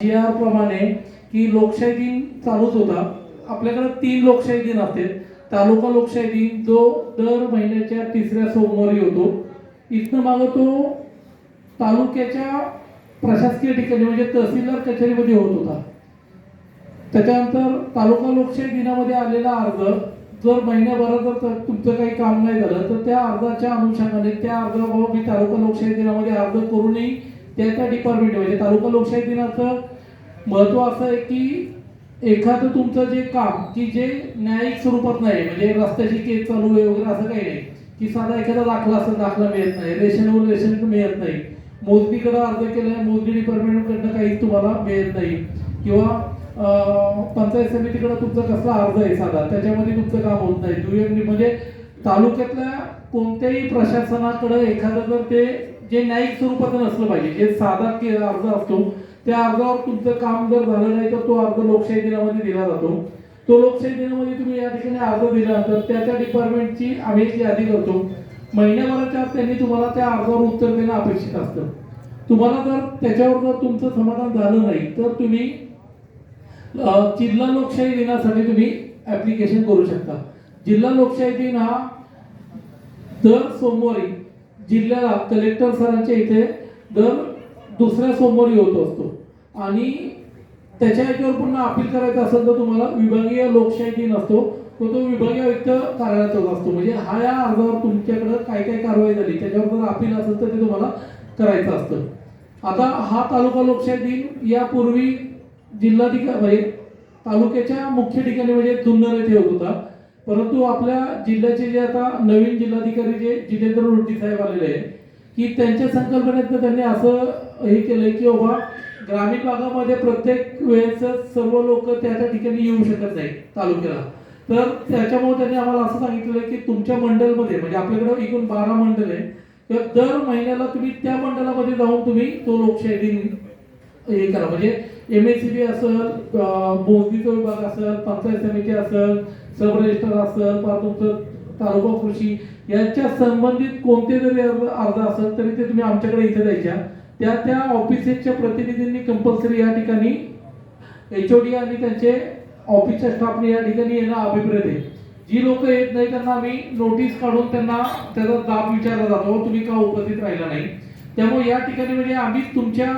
जी R प्रमाणे की लोकशाही दिन चालूच होता आपल्याकडे तीन लोकशाही दिन असते. तालुका लोकशाही दिन जो दर महिन्याच्या तिसऱ्या सोमवारी होतो. इथनं मागं तो तालुक्याच्या प्रशासकीय ठिकाणी म्हणजे तहसीलदार कचेरीमध्ये होत होता. त्याच्यानंतर तालुका लोकशाही दिनामध्ये आलेला अर्ज जर महिन्याभरात जर तुमचं काही काम नाही झालं तर त्या अर्जाच्या अनुषंगाने त्या अर्जाबाबत मी तालुका लोकशाही दिनामध्ये अर्ज करूनही त्या त्या डिपार्टमेंट म्हणजे तालुका लोकशाही दिनाचं महत्त्व असं आहे की एखादं तुमचं जे काम की जे न्यायिक स्वरूपात नाही म्हणजे रस्त्याची केस चालू आहे वगैरे असं काही नाही की साधा एखादा दाखला असं दाखला मिळत नाही रेशनवर रेशन मिळत नाही. मोजणीकडे अर्ज केलाय मोजणी डिपार्टमेंटकडनं काही तुम्हाला मिळत नाही. किंवा पंचायत समितीकडे तुमचा कसला अर्ज आहे साधा त्याच्यामध्ये तुमचं काम होत नाही. दुय्यम म्हणजे तालुक्यातल्या कोणत्याही प्रशासनाकडे एखादं जर ते जे न्यायिक स्वरूपाचं नसलं पाहिजे जे साधा अर्ज असतो त्या अर्जावर तुमचं काम जर झालं नाही तर तो अर्ज लोकशाही दिनामध्ये दिला जातो. तो लोकशाही दिनामध्ये तुम्ही या ठिकाणी अर्ज दिल्यानंतर त्याच्या त्या डिपार्टमेंटची आम्ही एक यादी करतो. महिन्याभराच्या त्यांनी तुम्हाला त्या अर्जावर उत्तर देणं अपेक्षित असतं. तुम्हाला जर त्याच्यावर जर तुमचं समाधान झालं नाही तर तुम्ही जिल्हा लोकशाही दिनासाठी तुम्ही ऍप्लिकेशन करू शकता. जिल्हा लोकशाही दिन हा दर सोमवारी जिल्ह्याला कलेक्टर सरांच्या इथे दर दुसऱ्या सोमवारी होत असतो. आणि त्याच्या याच्यावर पुन्हा अपील करायचं असेल तर तुम्हाला विभागीय लोकशाही दिन असतो. तो तो विभागीय आयुक्त कार्यालयाचाच असतो. म्हणजे हा या अर्जावर तुमच्याकडे काय काय कारवाई झाली त्याच्यावर जर अपील असेल तर ते तुम्हाला करायचं असतं. आता हा तालुका लोकशाही दिन यापूर्वी जिल्हाधिकारी म्हणजे तालुक्याच्या मुख्य ठिकाणी म्हणजे जुन्नर येथे होत होता. परंतु आपल्या जिल्ह्याचे जे आता नवीन जिल्हाधिकारी जे जितेंद्र रोड्डी साहेब आलेले आहेत की त्यांच्या संकल्पनेत त्यांनी असं हे केलंय की बाबा ग्रामीण भागामध्ये प्रत्येक वेळेस सर्व लोक त्या त्या ठिकाणी येऊ शकत नाही तालुक्याला. तर त्याच्यामुळे त्यांनी आम्हाला असं सांगितलेलं की तुमच्या मंडलमध्ये म्हणजे आपल्याकडे एकूण बारा मंडल आहे तर दर महिन्याला तुम्ही त्या मंडळामध्ये जाऊन तुम्ही तो लोकशाही दिन हे करा. म्हणजे एम एस सी बी असेल अं, मोजणीचा विभाग असेल पंचायत समिती असेल सब रजिस्टर असेल तुमचं तालुका कृषी यांच्या संबंधित कोणते जरी अर्ज अर्ज असेल तरी ते तुम्ही आमच्याकडे इथे द्यायच्या. त्या त्या ऑफिसेसच्या प्रतिनिधींनी कंपल्सरी या ठिकाणी एच ओ डी आणि त्यांचे ऑफिसच्या स्टाफने या ठिकाणी येणं अभिप्रेत आहे. जी लोक येत नाही त्यांना आम्ही नोटीस काढून त्यांना त्याचा दाब विचारला जातो. तुम्ही का उपस्थित राहिला नाही? त्यामुळे या ठिकाणी म्हणजे आम्ही तुमच्या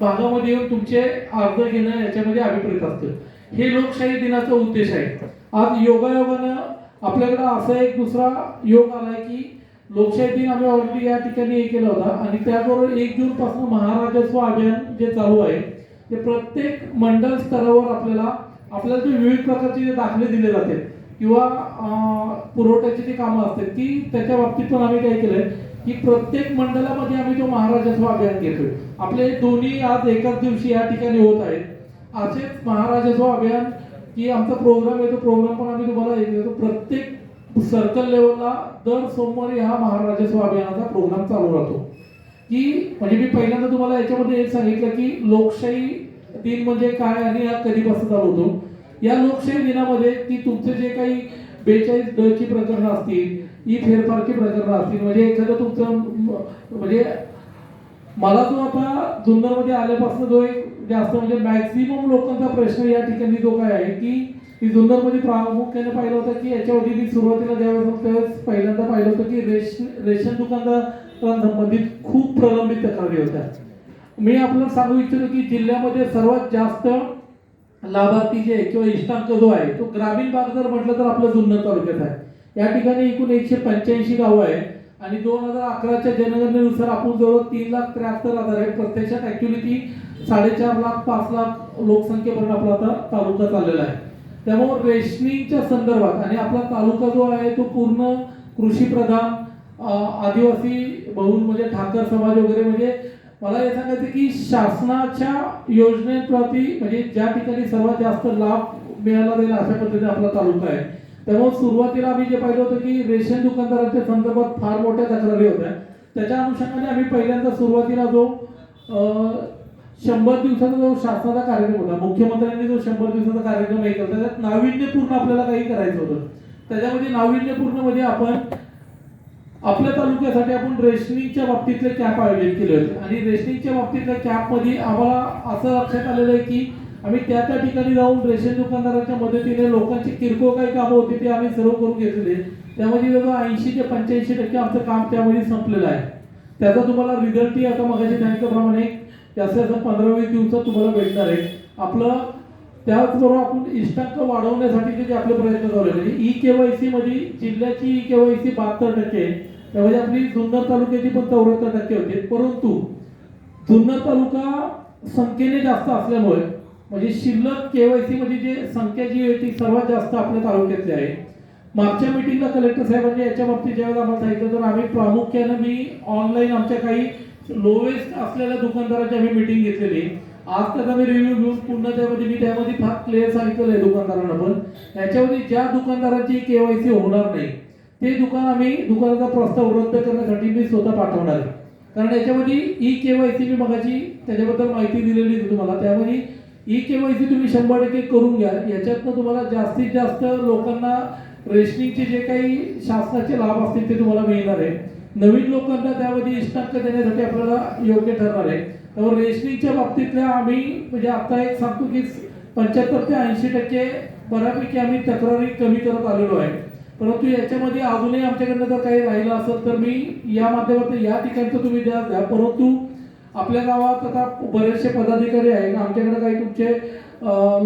भागामध्ये येऊन तुमचे अर्ज घेणं याच्यामध्ये अभिप्रेत असतं. हे लोकशाही दिनाचा उद्देश आहे. आज योगायोगानं आपल्याकडं असा एक दुसरा योग आलाय की लोकशाही दिन आम्ही ऑलरेडी या ठिकाणी हे केला होता. आणि त्याबरोबर एक जून पासून महाराजस्व अभियान जे चालू आहे ते प्रत्येक मंडळ स्तरावर आपल्याला आपल्याला जे विविध प्रकारचे जे दाखले दिले जाते किंवा पुरवठ्याची जी कामं असतात ती त्याच्या बाबतीत पण आम्ही काय केलंय की प्रत्येक मंडळामध्ये आम्ही तो महाराजस्व अभियान घेतोय आपले दोन्ही आज एकाच दिवशी या ठिकाणी होत आहेत. असेच महाराजस्व अभियान की आमचा प्रोग्राम आहे तो प्रोग्राम पण आम्ही तुम्हाला एक देतो. प्रत्येक सर्कल लेवलला दर सोमवारी हा महाराजस्व अभियानाचा प्रोग्राम चालू राहतो. की म्हणजे मी पहिल्यांदा तुम्हाला याच्यामध्ये एक सांगितलं की लोकशाही दिन म्हणजे काय आणि हा कधीपासून चालू होतो. या लोकशाही दिनामध्ये की तुमचे जे काही बेचाळीस ड ची प्रकरणं असतील ई फेरफारची प्रकरणं असतील म्हणजे एखादं तुमचं म्हणजे मला जो आता जुन्नरमध्ये आल्यापासून जो एक जास्त म्हणजे मॅक्झिमम लोकांचा प्रश्न या ठिकाणी जो काय आहे की की जुन्नरमध्ये प्रामुख्याने पाहिलं होतं की याच्यावरती मी सुरुवातीला ज्यावेळेस त्यावेळेस पहिल्यांदा पाहिलं होतं की रेशन रेशन दुकानदारांसंबंधित खूप प्रलंबित तक्रारी होत्या. मी आपल्याला सांगू इच्छितो की जिल्ह्यामध्ये सर्वात जास्त लाभार्थी जे आहे किंवा इष्टांक जो आहे तो ग्रामीण भाग जर म्हटलं तर आपल्या जुन्नर तालुक्यात आहे. या ठिकाणी एकूण एकशे पंच्याऐंशी गावं आहे आणि दोन हजार अकराच्या जनगणनेनुसार आपण जवळ तीन लाख त्र्याहत्तर हजार आहे. प्रत्यक्षात ऍक्च्युली ती साडेचार लाख पाच लाख लोकसंख्येपर्यंत आपला आता तालुका चाललेला आहे. त्यामुळे रेशनिंगच्या संदर्भात आणि आपला तालुका जो आहे तो पूर्ण कृषी प्रधान आदिवासी बहुल म्हणजे ठाकर समाज वगैरे म्हणजे मला हे सांगायचं की शासनाच्या योजनेप्रती म्हणजे ज्या ठिकाणी सर्वात जास्त लाभ मिळाला जाईल अशा पद्धतीने आपला तालुका आहे. त्यामुळे सुरुवातीला आम्ही जे पाहिलं होतं की रेशन दुकानदारांच्या संदर्भात फार मोठ्या तक्रारी होत्या. त्याच्या अनुषंगाने आम्ही पहिल्यांदा सुरुवातीला जो शंभर दिवसाचा जो शासनाचा कार्यक्रम होता मुख्यमंत्र्यांनी जो शंभर दिवसाचा कार्यक्रम हे केला त्याच्यात नाविन्यपूर्ण आपल्याला काही करायचं होतं. त्याच्यामध्ये नाविन्यपूर्ण म्हणजे आपण आपल्या तालुक्यासाठी आपण रेशनिंगच्या बाबतीतले कॅप आयोजित केले होते. आणि रेशनिंगच्या बाबतीतल्या कॅपमध्ये आम्हाला असं लक्षात आलेलं आहे की आम्ही त्या त्या ठिकाणी जाऊन रेशन दुकानदाराच्या मदतीने लोकांची किरकोळ काही कामं होती ती आम्ही सर्व करून घेतले त्यामध्ये जवळ ऐंशी ते पंच्याऐंशी टक्के आमचं काम त्यामध्ये संपलेलं आहे. त्याचा तुम्हाला रिझल्टही आता मगाशी सांगितल्याप्रमाणे त्याचं जास्त पंधरा वीस दिवसात तुम्हाला भेटणार आहे. आपलं त्याचबरोबर आपण इष्टांक वाढवण्यासाठी जे आपले प्रयत्न चालू म्हणजे ई केवायसी मध्ये जिल्ह्याची ई केवायसी बहात्तर टक्के त्यामध्ये आपली जुन्नर तालुक्याची पण चौऱ्याहत्तर टक्के होते. परंतु जुन्नर तालुका संख्येने जास्त असल्यामुळे म्हणजे शिल्लक केवायसी म्हणजे जे संख्या जी आहे ती सर्वात जास्त आपल्या तालुक्यातली आहे. मागच्या मिटिंगला कलेक्टर साहेबांनी याच्या बाबतीत ज्यावेळेला आम्हाला सांगितलं तर आम्ही प्रामुख्यानं मी ऑनलाईन आमच्या काही लोवेस्ट असलेल्या दुकानदाराची आम्ही मिटिंग घेतलेली. आज त्याचा मी रिव्ह्यू घेऊन पुन्हा त्यामध्ये मी त्यामध्ये फार क्लिअर सांगितलेलं आहे दुकानदारांना पण. याच्यामध्ये ज्या दुकानदाराची केवायसी होणार नाही ते दुकान आम्ही दुकानाचा प्रस्ताव रद्द करण्यासाठी मी स्वतः पाठवणार आहे. कारण याच्यामध्ये ई केवायसी मी मगाची त्याच्याबद्दल माहिती दिलेली होती तुम्हाला. त्यामध्ये ई केवायसी तुम्ही शंभर टक्के करून घ्या. याच्यातनं तुम्हाला जास्तीत जास्त लोकांना रेशनिंगचे जे काही शासनाचे लाभ असतील ते तुम्हाला मिळणार आहे. नवीन लोकांना त्यामध्ये इष्टांक देण्यासाठी आपल्याला योग्य ठरणार आहे. त्यामुळे रेशनिंगच्या बाबतीतल्या आम्ही म्हणजे आता एक सांगतो की पंच्याहत्तर ते ऐंशी टक्के बऱ्यापैकी आम्ही तक्रारी कमी करत आलेलो आहे. परंतु याच्यामध्ये अजूनही आमच्याकडनं जर काही राहिलं असेल तर मी या माध्यमातून या ठिकाणचं तुम्ही द्या द्या. परंतु आपल्या गावात आता बरेचसे पदाधिकारी आहेत. आमच्याकडे काही तुमचे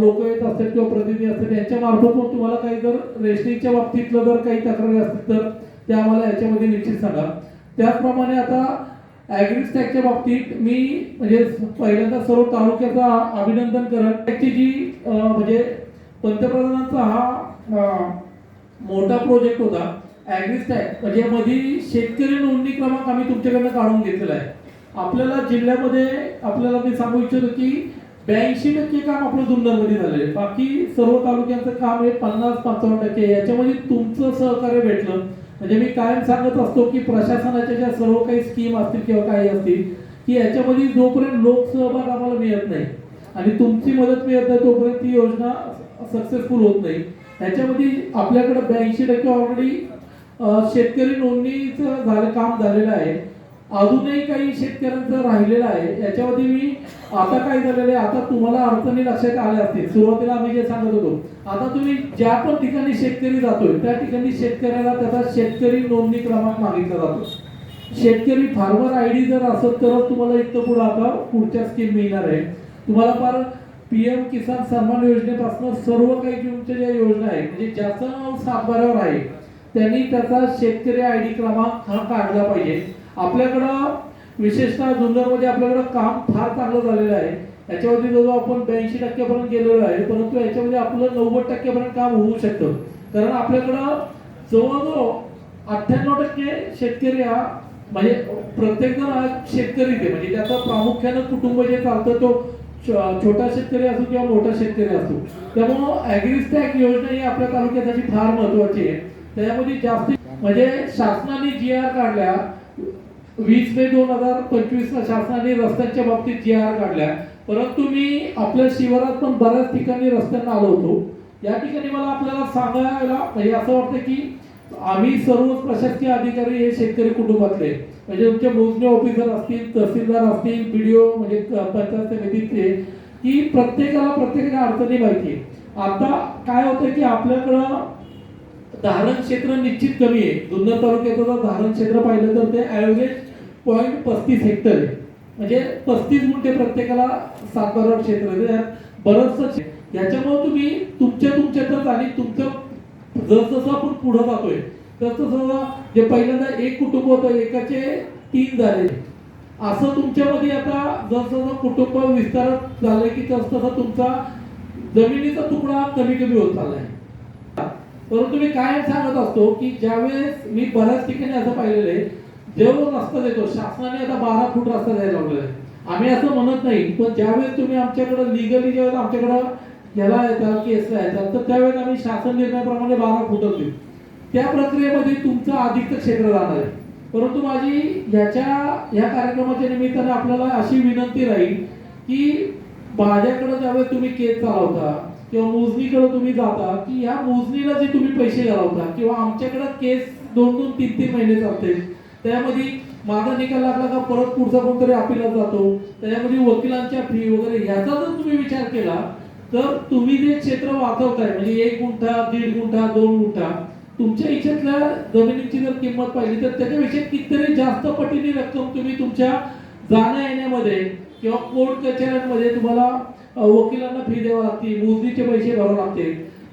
लोक येत असतात किंवा प्रतिनिधी असतात यांच्या मार्फत पण तुम्हाला काही जर रेशनिंगच्या बाबतीतलं जर काही तक्रारी असतील तर ते आम्हाला याच्यामध्ये निश्चित सांगा. त्याचप्रमाणे आता ॲग्रिस्टॅकच्या बाबतीत मी म्हणजे पहिल्यांदा सर्व तालुक्याचा अभिनंदन करत त्याची जी म्हणजे पंतप्रधानांचा हा मोठा प्रोजेक्ट होता ॲग्रिस्टॅक म्हणजे मधी शेतकरी नोंदणी क्रमांक आम्ही तुमच्याकडनं काढून घेतलेला आहे. आपल्याला जिल्ह्यामध्ये आपल्याला मी सांगू इच्छितो की ब्याऐंशी टक्के काम आपलं जुन्नरमध्ये झालंय. बाकी सर्व तालुक्यांचं काम हे पन्नास पंचावन्न टक्के याच्यामध्ये तुमचं सहकार्य भेटलं. म्हणजे मी कायम सांगत असतो की प्रशासनाच्या ज्या सर्व काही स्कीम असतील किंवा काही असतील की याच्यामध्ये जोपर्यंत लोकसहभाग आम्हाला मिळत नाही आणि तुमची मदत मिळत नाही तोपर्यंत ती योजना सक्सेसफुल होत नाही. याच्यामध्ये आपल्याकडे ब्याऐंशी टक्के ऑलरेडी शेतकरी नोंदणीचं झालं काम झालेलं आहे. अजूनही काही शेतकऱ्यांचं राहिलेलं आहे. याच्यामध्ये मी आता काय झालेलं आहे आता तुम्हाला अडचणी लक्षात आल्या असतील. सुरुवातीला आम्ही जे सांगत होतो आता तुम्ही ज्या पण ठिकाणी शेतकरी जातोय त्या ठिकाणी शेतकऱ्याला त्याचा शेतकरी नोंदणी क्रमांक मागितला जातो. शेतकरी फार्मर आय डी जर असत तरच तुम्हाला इथं पुढे आता पुढच्या स्कीम मिळणार आहे. तुम्हाला फार पीएम किसान सन्मान योजनेपासून सर्व काही तुमच्या ज्या योजना आहेत म्हणजे ज्याचं नाव सातबाऱ्यावर आहे त्यांनी त्याचा शेतकरी आय डी क्रमांक हा काढला पाहिजे. आपल्याकडं विशेषतः जुन्नरमध्ये आपल्याकडं काम फार चांगलं झालेलं आहे. याच्यावरती जवळ आपण ब्याऐंशी टक्क्यापर्यंत गेलेलो आहे. परंतु याच्यामध्ये आपलं नव्वद टक्क्यापर्यंत काम होऊ शकतं. कारण आपल्याकडं जवळजवळ अठ्ठ्याण्णव टक्के शेतकरी हा म्हणजे प्रत्येकजण हा शेतकरी ते म्हणजे त्याचं प्रामुख्यानं कुटुंब जे चालतं तो छोटा शेतकरी असो किंवा मोठा शेतकरी असो. त्यामुळं ॲग्रिस्टॅक योजना ही आपल्या तालुक्यासाठी फार महत्वाची आहे. त्याच्यामध्ये जास्तीत म्हणजे शासनाने जी आर काढल्या वीस मे दोन हजार पंचवीसला शासनाने रस्त्यांच्या बाबतीत जी आर काढल्या. परंतु मी आपल्या शिवारात पण बऱ्याच ठिकाणी रस्त्यांना आलो होतो. या ठिकाणी मला आपल्याला सांगायला म्हणजे असं वाटतं की आम्ही सर्व प्रशासकीय अधिकारी हे शेतकरी कुटुंबातले. म्हणजे तुमचे मोजणी ऑफिसर असतील तहसीलदार असतील बीडीओ म्हणजे पंचायत समितीचे की प्रत्येकाला प्रत्येकाच्या अडचणी माहिती आता काय होतं की आपल्याकडं धारण क्षेत्र निश्चित कमी आहे. जुन्नर तालुक्याचं जर धारण क्षेत्र पाहिलं तर ते ॲव्हरेज पॉईंट पस्तीस हेक्टर आहे. म्हणजे पस्तीस गुंठे प्रत्येकाला साखर क्षेत्र आहे. त्यात बरंचसं याच्यामुळे तुम्ही तुमच्या तुमच्यातच आणि तुमचं जसजसं आपण पुढं जातोय तसतसं जे पहिल्यांदा एक कुटुंब होतं एकाचे तीन झाले. असं तुमच्यामध्ये आता जसं कुटुंब विस्तारत झालंय की तसतसं तुमचा जमिनीचा तुकडा कमी कमी होत चाललाय. परंतु मी काय सांगत असतो की ज्यावेळेस मी बऱ्याच ठिकाणी असं पाहिलेलं आहे जेव्हा रस्ता देतो शासनाने आता बारा फूट रस्ता द्यायला लावलेला आहे. आम्ही असं म्हणत नाही पण ज्यावेळेस तुम्ही आमच्याकडे लिगली ज्यावेळेस आमच्याकडं याला येतात केसला येतात तर त्यावेळेस आम्ही शासन निर्णयाप्रमाणे बारा फूट देऊ त्या प्रक्रियेमध्ये तुमचं अधिकचं क्षेत्र जाणार आहे. परंतु माझी ह्याच्या ह्या कार्यक्रमाच्या निमित्ताने आपल्याला अशी विनंती राहील की माझ्याकडे ज्यावेळेस तुम्ही केस चालवता किंवा मोजणीकडे तुम्ही जाता की या मोजणीला जे तुम्ही पैसे घालवता किंवा आमच्याकडे केस दोन दोन तीन तीन महिने चालते. त्यामध्ये माझा निकाल लागला का परत पुढचा कोणतरी अपिलात जातो. त्याच्यामध्ये वकिलांच्या फी वगैरे याचा जर तुम्ही विचार केला तर तुम्ही जे क्षेत्र वाचवताय म्हणजे एक गुंठा दीड गुंठा दोन गुंठा तुमच्या इच्छेतल्या जमिनीची जर किंमत पाहिली तर त्याच्यापेक्षा कितीतरी जास्त पटीने रक्कम तुम्ही तुमच्या जाण्या येण्यामध्ये किंवा कोर्ट कचेऱ्यांमध्ये तुम्हाला वकिलांना फी द्यावी लागते मोजणीचे पैसे भरावे लागते.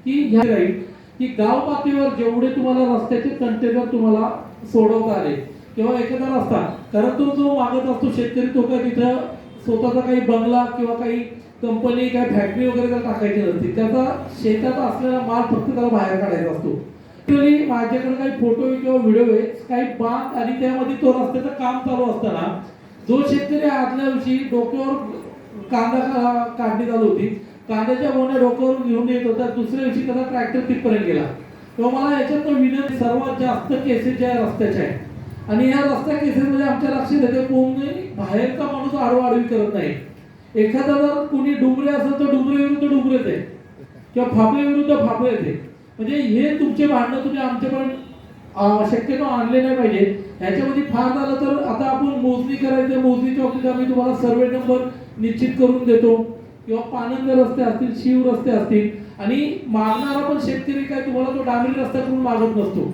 की ह्या राहील की गाव पातळीवर जेवढे तुम्हाला रस्त्याचे कंटेनर तुम्हाला सोडवता आले किंवा एखादा रस्ता कारण तो जो मागत असतो शेतकरी तो काय तिथं स्वतःचा काही बंगला किंवा काही कंपनी काय फॅक्टरी वगैरे त्याला टाकायची नसते. त्याचा शेतात असलेला माल फक्त त्याला बाहेर काढायचा असतो. Actually माझ्याकडे काही फोटो किंवा व्हिडिओ आहे काही बांध आणि त्यामध्ये तो रस्त्याचं काम चालू असताना जो शेतकरी आदल्या दिवशी डोक्यावर कांदा का- काढणी चालू होती. कांद्याच्या गोण्या डोक्यावर घेऊन येत होता. दुसऱ्या दिवशी त्याचा ट्रॅक्टर तिथपर्यंत गेला. तेव्हा मला याच्यात विनंती सर्वात जास्त केसेस ज्या रस्त्याच्या आहेत. आणि या रस्त्या केसेस मध्ये आमच्या लक्षात येते कोणी बाहेरचा माणूस आडवाडवी करत नाही. एखादा जर कोणी डुंगरे असेल तर डुंगरे विरुद्ध डुंगरेच आहे. किंवा फापळे विरुद्ध फापळे आहे. म्हणजे हे तुमचे भांडणं तुम्ही आमच्यापर्यंत शक्यतो आणले नाही पाहिजे ह्याच्यामध्ये फार झालं तर आता आपण मोजणी करायचं मोजणीच्या बाबतीत आम्ही तुम्हाला सर्वे नंबर निश्चित करून देतो. किंवा पानंद रस्ते असतील शिव रस्ते असतील आणि मागणारा पण शेतकरी काय तुम्हाला तो डांबरी रस्ता करून मागत नसतो.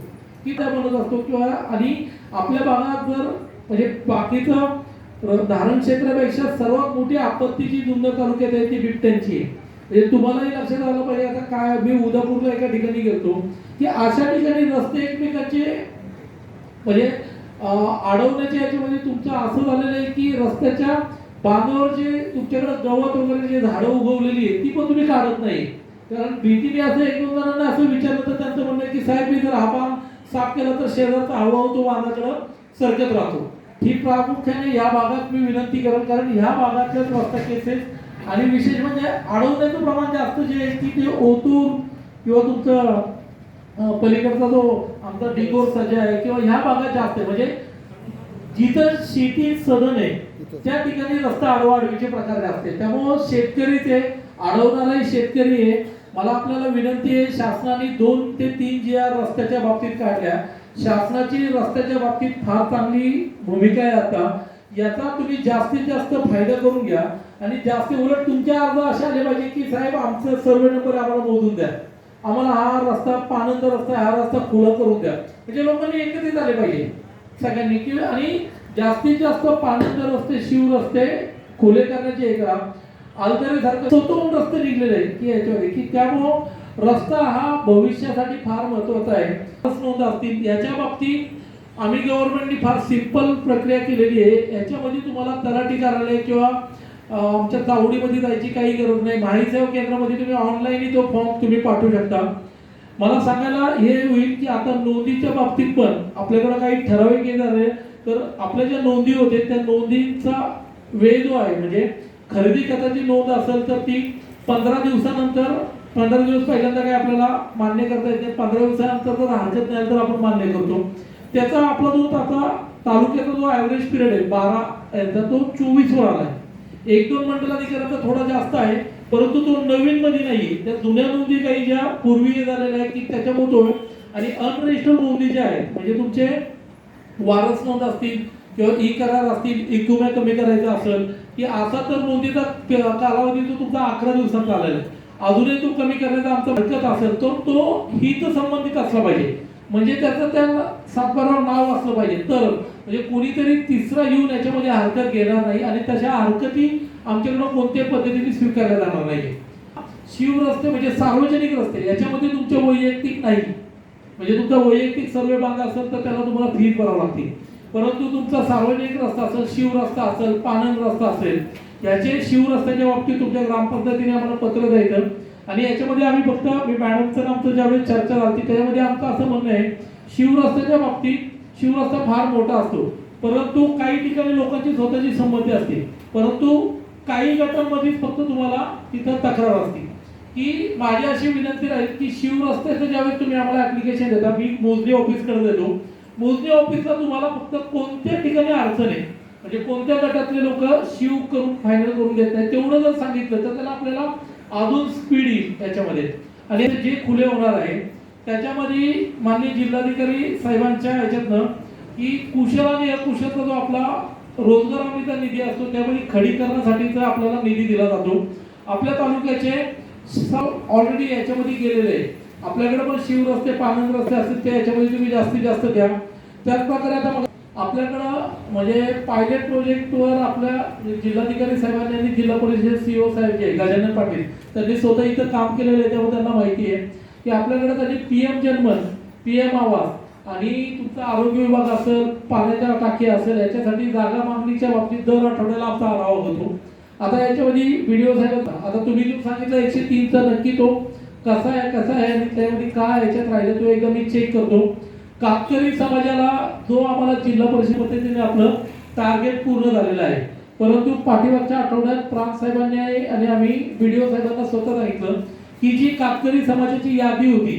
की त्या म्हणत असतो किंवा आणि आपल्या भागात जर म्हणजे बाकीचं धारण क्षेत्रापेक्षा सर्वात मोठी आपत्ती जी जुन्नर तालुक्यात आहे ती बिबट्यांची आहे. म्हणजे तुम्हालाही लक्षात आलं पाहिजे आता काय मी उदापूरला एका ठिकाणी गेलो की अशा ठिकाणी रस्ते एकमेकाचे म्हणजे अडवण्याचे याच्यामध्ये तुमचं असं झालेलं आहे की रस्त्याच्या पानावर जे तुमच्याकडे गवत वगैरे जे झाडं उगवलेली आहेत ती पण तुम्ही काढत नाही. कारण भीतीने असं एक दोन जणांना असं विचारलं तर त्यांचं म्हणणं आहे की साहेब मी जर हा साफ केला तर शेजारचा हळूहळू तो बांधाकडं सरकत राहतो. ही प्रामुख्याने या भागात मी विनंती करेन कारण ह्या भागातल्याच रस्ता केसेस आणि विशेष म्हणजे अडवण्याचं प्रमाण जास्त जे आहे की ते ओतूर किंवा तुमचं पलीकडचा जो आमचा डिगोर सजा आहे किंवा ह्या भागात जास्त आहे. म्हणजे जिथं शेती सदन आहे त्या ठिकाणी रस्ता आडवाडवीचे प्रकार आहे त्यामुळं शेतकरीच आहे अडवणाराही शेतकरी आहे. मला आपल्याला विनंती आहे शासनाने दोन ते तीन जी आर रस्त्याच्या बाबतीत काढल्या शासनाची रस्त्याच्या बाबतीत फार चांगली भूमिका आहे आता. याचा तुम्ही जास्तीत जास्त फायदा करून घ्या. आणि जास्त उलट तुमच्या अर्ज असे आले पाहिजे की साहेब आमचं सर्वे नंबर आम्हाला मोजून द्या. आम्हाला हा रस्ता पानंद रस्ता हा रस्ता खुला करून द्या. म्हणजे लोकांनी एकत्रित आले पाहिजे. सगळ्यांनी की आणि जास्तीत जास्त पानंद रस्ते शिव रस्ते खुले करण्याचे एक आलतरे सारखं स्वतःहून रस्ते निघलेले आहेत की याच्यामध्ये की त्यामुळं रस्ता हा भविष्यासाठी फार महत्त्वाचा आहे. नोंद असतील याच्या बाबतीत आम्ही गव्हर्नमेंटनी फार सिंपल प्रक्रिया केलेली आहे. याच्यामध्ये तुम्हाला तलाठी कार्यालय किंवा आमच्या चावडीमध्ये जायची काही गरज नाही. माहिती सेवा केंद्रामध्ये तुम्ही ऑनलाईन तो फॉर्म तुम्ही पाठवू शकता. मला सांगायला हे होईल की आता नोंदीच्या बाबतीत पण आपल्याकडे काही ठराविक येणार आहे. तर आपल्या ज्या नोंदी होते त्या नोंदीचा वेळ जो आहे म्हणजे खरेदी खताची नोंद असेल तर ती पंधरा दिवसानंतर पंधरा दिवस पहिल्यांदा काही आपल्याला मान्य करता येते पंधरा दिवसानंतर जर हरकत नाही तर आपण मान्य करतो. त्याचा आपला जो आता तालुक्याचा जो ऍव्हरेज पिरियड आहे बारा यांचा तो चोवीस वर आहे. एक दोन मंडलाधिकाऱ्याचा थोडा जास्त आहे परंतु तो नवीन मध्ये नाही. त्या जुन्या नोंदी काही ज्या पूर्वी झालेल्या आहेत की त्याच्यामुळे तो आहे. आणि अनरजिस्टर्ड नोंदी ज्या आहेत म्हणजे तुमचे वारस नोंद असतील किंवा ई करार असतील इकुम्या कमी करायचा असेल की असा तर नोंदीचा कालावधी जो तुमचा अकरा दिवसांचा आलेला आहे. अजूनही तो कमी करण्याचा आमचा भटकत असेल तर तो हित संबंधित असला पाहिजे. म्हणजे त्याचं त्या सातबारावर नाव असलं पाहिजे. तर म्हणजे कोणीतरी तिसरा येऊन याच्यामध्ये हरकत घेणार नाही आणि तशा हरकती आमच्याकडून कोणत्याही पद्धतीने स्वीकारल्या जाणार नाही शिव रस्ते म्हणजे सार्वजनिक रस्ते याच्यामध्ये तुमचे वैयक्तिक नाही. म्हणजे तुमचा वैयक्तिक सर्वे बांध असेल तर त्याला तुम्हाला फीज भरावं लागते परंतु तुमचा सार्वजनिक रस्ता असेल शिव रस्ता असेल पानन रस्ता असेल याचे शिव रस्त्याच्या बाबतीत तुमच्या ग्रामपंचायतीने आम्हाला पत्र द्यायचं. आणि याच्यामध्ये आम्ही फक्त मी मॅडमचं आमचं ज्यावेळी चर्चा झाली त्याच्यामध्ये आमचं असं म्हणणं आहे शिव रस्त्याच्या बाबतीत शिव रस्ता फार मोठा असतो. परंतु काही ठिकाणी लोकांची स्वतःची संमती असते. परंतु काही गटांमध्ये फक्त तुम्हाला तिथं तक्रार असते की माझी अशी विनंती राहील की शिव रस्त्याचं ज्यावेळेस तुम्ही आम्हाला ऍप्लिकेशन देता मी मोजणी ऑफिसकडे देतो मोजणी ऑफिसला तुम्हाला फक्त कोणत्या ठिकाणी अडचण आहे म्हणजे कोणत्या गटातले लोक शिव करून फायनल करून देत नाही तेवढं जर सांगितलं तर त्याला आपल्याला अजून स्पीड येईल त्याच्यामध्ये. आणि जे खुले होणार आहे त्याच्यामध्ये माननीय जिल्हाधिकारी साहेबांच्या ह्याच्यातनं की कुशल आणि अकुशलचा जो आपला रोजगार हमीचा निधी असतो त्यामध्ये खडीकरणासाठीचा आपल्याला निधी दिला जातो. आपल्या तालुक्याचे ऑलरेडी याच्यामध्ये गेलेले आहे आपल्याकडे पण शिव रस्ते पानंद रस्ते असतील ते याच्यामध्ये तुम्ही जास्तीत जास्त द्या त्याच प्रकारे आता मग आपल्याकडं म्हणजे पायलट प्रोजेक्टवर आपल्या जिल्हाधिकारी साहेबांनी आणि जिल्हा परिषद सीओ साहेब जे गजानन पाटील त्यांनी स्वतः इथं काम केलेलं आहे त्यामुळे त्यांना माहिती आहे. की आपल्याकडे त्यांनी पी एम जन्मन पी एम आवास आणि तुमचा आरोग्य विभाग असेल पाण्याच्या टाकी असेल याच्यासाठी जागा मागणीच्या बाबतीत दर आठवड्याला आमचा आढावा होतो. आता याच्यामध्ये व्हिडिओ साहेब आता तुम्ही जो सांगितलं एकशे तीनचा नक्की तो कसा आहे कसा आहे आणि त्यामध्ये काय याच्यात राहिलं तो एकदा मी चेक करतो. कातकरी समाजाला जो आम्हाला जिल्हा परिषद पद्धतीने आपलं टार्गेट पूर्ण झालेलं आहे. परंतु पाठीमागच्या आठवड्यात प्रांत साहेबांनी आणि आम्ही व्हिडिओ साहेबांना स्वतः सांगितलं की जी कातकरी समाजाची यादी होती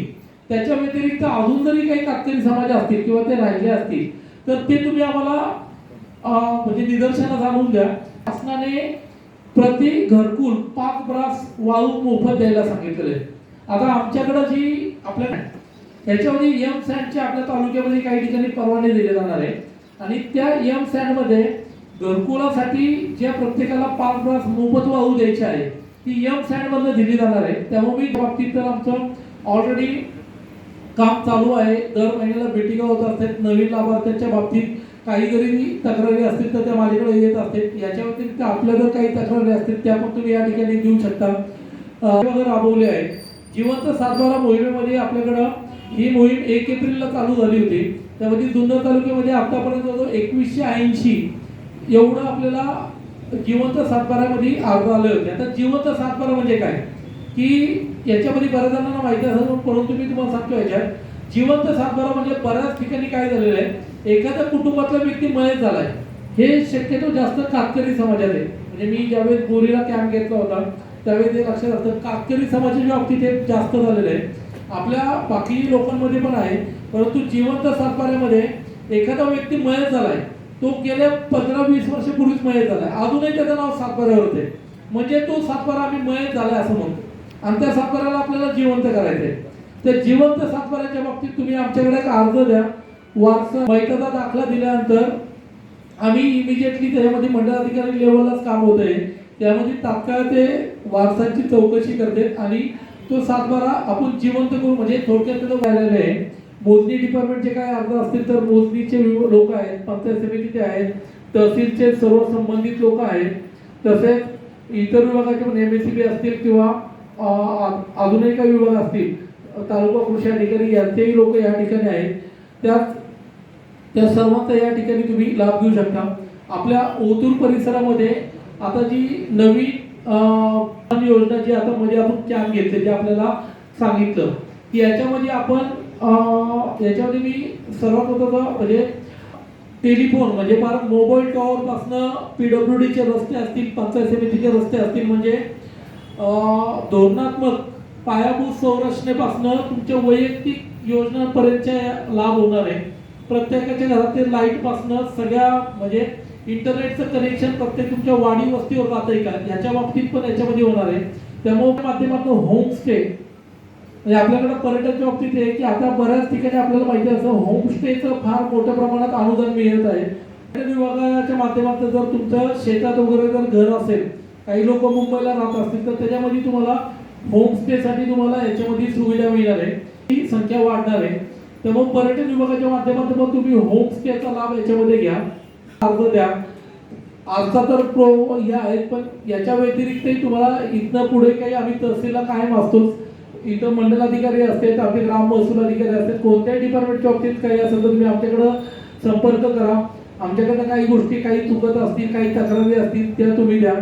त्याच्या व्यतिरिक्त अजून जरी काही कातकरी समाज असतील किंवा ते राहिले असतील तर ते तुम्ही आम्हाला म्हणजे निदर्शनास आणून द्या शासनाने प्रति घरकुल पाच ब्रास वाळू मोफत द्यायला सांगितलेलं आहे. आता आमच्याकडं जी आपल्या याच्यामध्ये एम सँडच्या आपल्या तालुक्यामध्ये काही ठिकाणी परवाने दिले जाणार आहे. आणि त्या एम सँडमध्ये घरकुलासाठी ज्या प्रत्येकाला पाच ब्रास मोफत वाहू द्यायची आहे ती एम सँडमधनं दिली जाणार आहे. त्यामुळे मी बाबतीत तर आमचं ऑलरेडी काम चालू आहे. दर महिन्याला भेटीगा होत असतात. नवीन लाभार्थ्यांच्या बाबतीत काही जरी तक्रारी असतील तर त्या माझ्याकडे येत असतात याच्या व्यतिरिक्त आपल्या जर काही तक्रारी असतील त्या पण तुम्ही या ठिकाणी देऊ शकता. राबवले आहे. जिवंत सातबारा मोहिमेमध्ये आपल्याकडं ही मोहीम एक एप्रिलला चालू झाली होती. त्यामध्ये जुन्नर तालुक्यामध्ये आतापर्यंत जो एकवीसशे ऐंशी एवढं आपल्याला जिवंत सातबारामध्ये अर्ज आले होते. आता जिवंत सातबारा म्हणजे काय? की याच्यामध्ये बऱ्याच जणांना माहिती असेल परंतु मी तुम्हाला सांगतो याच्यात. जिवंत सातबारा म्हणजे बऱ्याच ठिकाणी काय झालेलं आहे? एखाद्या कुटुंबातला व्यक्ती मयत झालाय. हे शक्यतो जास्त कातकरी समाजात आहे. म्हणजे मी ज्यावेळेस बोरीला कॅम्प घेतला होता त्यावेळेस ते लक्षात असतं कातकरी समाजाच्या बाबतीत हे जास्त झालेलं आहे. आपल्या बाकी लोकांमध्ये पण आहे परंतु जिवंत सातबाऱ्यामध्ये एखादा व्यक्ती मयत झालाय तो गेल्या पंधरा वीस वर्षापूर्वीच मयत झालाय. अजूनही त्याचं नाव सातबाऱ्यावर होते म्हणजे तो सातबारा आम्ही मयत झालाय असं म्हणतो. आणि त्या सातबाऱ्याला आपल्याला जिवंत करायचंय. तर जिवंत सातबाऱ्याच्या बाबतीत तुम्ही आमच्याकडे एक अर्ज द्या. वारसा बैठकाचा दाखला दिल्यानंतर आम्ही इमिजिएटली त्याच्यामध्ये मंडळाधिकारी लेवललाच काम होत आहे. त्यामध्ये तात्काळ ते वारसांची चौकशी करते आणि तो सातबारा आपण जिवंत करू. म्हणजे थोडक्यात त्याचं झालेलं आहे. मोजणी डिपार्टमेंटचे काय अर्ज असतील तर मोजणीचे लोक आहेत पंचायत समितीचे आहेत तहसीलचे सर्व संबंधित लोक आहेत. तसेच इतर विभागाचे पण एम एस सी बी असतील किंवा अजूनही काही विभाग असतील तालुका कृषी अधिकारी यांचेही लोक या ठिकाणी आहेत. त्यात त्या सर्वांचा या ठिकाणी तुम्ही लाभ घेऊ शकता. आपल्या ओतूर परिसरामध्ये आता जी नवीन योजना जी आता मध्ये आपण कॅम्प घेतले जे आपल्याला सांगितलं की याच्यामध्ये आपण याच्यामध्ये मी सर्वात महत्वाचं म्हणजे टेलिफोन म्हणजे फार मोबाईल टॉवरपासनं पी डब्ल्यू डीचे रस्ते असतील पंचायत समितीचे रस्ते असतील म्हणजे धोरणात्मक पायाभूत संरचनेपासून तुमच्या वैयक्तिक योजनांपर्यंतचे लाभ होणार आहे. प्रत्येकाच्या घरातील लाईटपासनं सगळ्या म्हणजे इंटरनेटचं कनेक्शन प्रत्येक तुमच्या वाडी वस्तीवर आहे का? याच्या बाबतीत पण याच्यामध्ये होणार आहे. त्यामुळे माध्यमातून होमस्टे म्हणजे आपल्याकडे पर्यटनच्या बाबतीत आहे की आता बऱ्याच ठिकाणी आपल्याला माहिती असं होमस्टेचं फार मोठ्या प्रमाणात अनुदान मिळत आहे. पर्यटन विभागाच्या माध्यमातून जर तुमचं शेतात वगैरे जर घर असेल काही लोक मुंबईला राहत असतील तर त्याच्यामध्ये तुम्हाला होमस्टेसाठी तुम्हाला याच्यामध्ये सुविधा मिळणार आहे. ही संख्या वाढणार आहे. तर मग पर्यटन विभागाच्या माध्यमातून पण तुम्ही होमस्टेचा लाभ याच्यामध्ये घ्या. अर्ज द्या. आजचा तर प्रो ह्या आहेत पण याच्या व्यतिरिक्तही तुम्हाला इथनं पुढे काही आम्ही तहसीलला कायम असतोच. इथं मंडलाधिकारी असतात आपले ग्राम महसूल अधिकारी असतात. कोणत्याही डिपार्टमेंटच्या बाबतीत काही असेल तर तुम्ही आमच्याकडं संपर्क करा. आमच्याकडनं काही गोष्टी काही चुकत असतील काही तक्रारी असतील त्या तुम्ही द्या.